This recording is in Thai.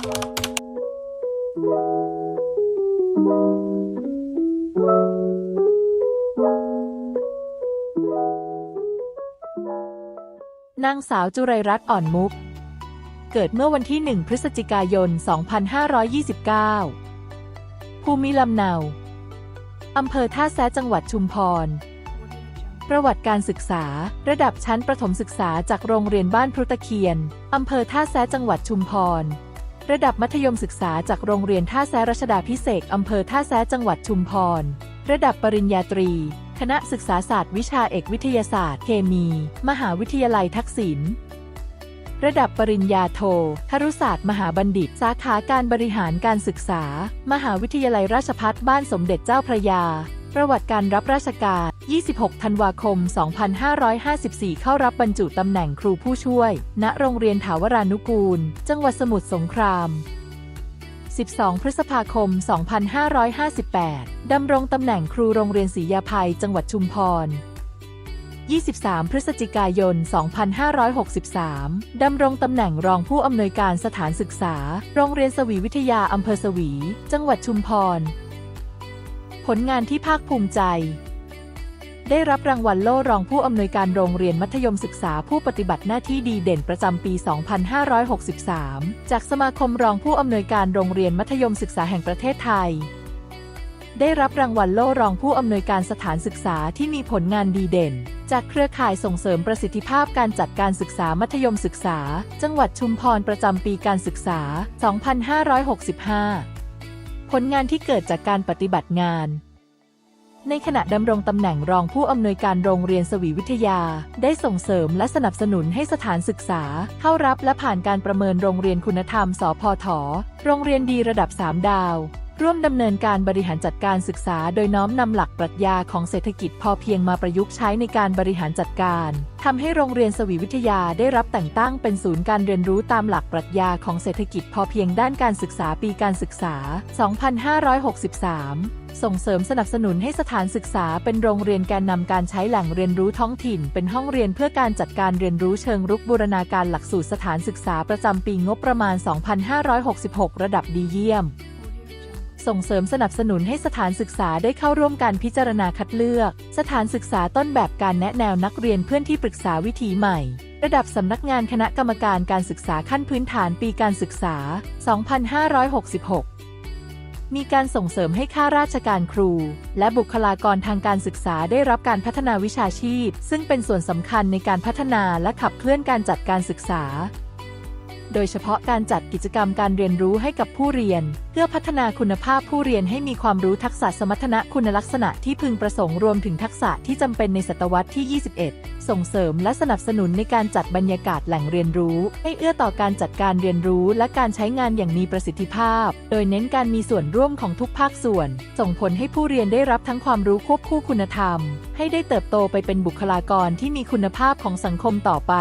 นางสาวจุไรรัตน์อ่อนมุก เกิดเมื่อวันที่ 1 พฤศจิกายน 2529 ภูมิลำเนา อำเภอท่าแซะจังหวัดชุมพร ประวัติการศึกษา ระดับชั้นประถมศึกษาจากโรงเรียนบ้านพรุตะเคียน อำเภอท่าแซะจังหวัดชุมพร ระดับมัธยมศึกษาจากโรงเรียนท่าแซรัชดาพิเศษอำเภอท่าแซจังหวัดชุมพร ระดับปริญญาตรี คณะศึกษาศาสตร์วิชาเอกวิทยาศาสตร์ เคมี มหาวิทยาลัยทักษิณระดับปริญญาโทครุศาสตร์ มหาบัณฑิต สาขาการบริหารการศึกษา มหาวิทยาลัยราชภัฏบ้านสมเด็จเจ้าพระยา ประวัติการรับราชการ 26 ธันวาคม 2554 เข้ารับบรรจุตำแหน่งครูผู้ช่วย ณ โรงเรียนถาวรานุกูล จังหวัดสมุทรสงคราม 12 พฤษภาคม 2558 ดำรงตำแหน่งครูโรงเรียนศรียาภัย จังหวัดชุมพร 23 พฤศจิกายน 2563 ดำรงตำแหน่งรองผู้อำนวยการสถานศึกษา โรงเรียนสวีวิทยาอำเภอสวี จังหวัดชุมพร ผลงานที่ภาคภูมิใจ ได้รับรางวัลโล่รองผู้อำนวยการโรงเรียนมัธยมศึกษาผู้ปฏิบัติหน้าที่ดีเด่นประจำปี 2563 จากสมาคมรองผู้อำนวยการโรงเรียนมัธยมศึกษาแห่งประเทศไทย ได้รับรางวัลโล่รองผู้อำนวยการสถานศึกษาที่มีผลงานดีเด่น จากเครือข่ายส่งเสริมประสิทธิภาพการจัดการศึกษามัธยมศึกษา จังหวัดชุมพรประจำปีการศึกษา 2565 ผลงานที่เกิดจากการปฏิบัติงาน ในขณะดำรงตำแหน่งรองผู้อำนวยการโรงเรียนสวีวิทยา ได้ส่งเสริมและสนับสนุนให้สถานศึกษา เข้ารับและผ่านการประเมินโรงเรียนคุณธรรม สพท โรงเรียนดีระดับ 3 ดาว ร่วมดำเนินการบริหารจัดการศึกษา โดยน้อมนำหลักปรัชญาของเศรษฐกิจพอเพียงมาประยุกต์ใช้ในการบริหารจัดการทำให้โรงเรียนสวีวิทยาได้รับแต่งตั้งเป็นศูนย์การเรียนรู้ตามหลักปรัชญาของเศรษฐกิจพอเพียงด้านการศึกษาปีการศึกษา 2563 ส่งเสริมสนับสนุนให้สถานศึกษาเป็นโรงเรียนแกนนำการใช้แหล่งเรียนรู้ท้องถิ่น เป็นห้องเรียนเพื่อการจัดการเรียนรู้เชิงรุกบูรณาการหลักสูตรสถานศึกษาประจำปีงบประมาณ 2566 ระดับดีเยี่ยม ส่งเสริมสนับสนุนให้สถานศึกษาได้เข้าร่วมการพิจารณาคัดเลือก สถานศึกษาต้นแบบการแนะแนวนักเรียนเพื่อนที่ปรึกษาวิถีใหม่ ระดับสำนักงานคณะกรรมการการศึกษาขั้นพื้นฐานปีการศึกษา 2566มีการส่งเสริมให้ข้าราชการครู และบุคลากรทางการศึกษาได้รับการพัฒนาวิชาชีพ ซึ่งเป็นส่วนสำคัญในการพัฒนาและขับเคลื่อนการจัดการศึกษา โดยเฉพาะการจัดกิจกรรมการเรียนรู้ให้กับผู้เรียน เพื่อพัฒนาคุณภาพผู้เรียนให้มีความรู้ทักษะสมรรถนะคุณลักษณะที่พึงประสงค์รวมถึงทักษะที่จำเป็นในศตวรรษที่ 21 ส่งเสริมและสนับสนุนในการจัดบรรยากาศแหล่งเรียนรู้ ให้เอื้อต่อการจัดการเรียนรู้และการใช้งานอย่างมีประสิทธิภาพ โดยเน้นการมีส่วนร่วมของทุกภาคส่วน ส่งผลให้ผู้เรียนได้รับทั้งความรู้ควบคู่คุณธรรม ให้ได้เติบโตไปเป็นบุคลากรที่มีคุณภาพของสังคมต่อไป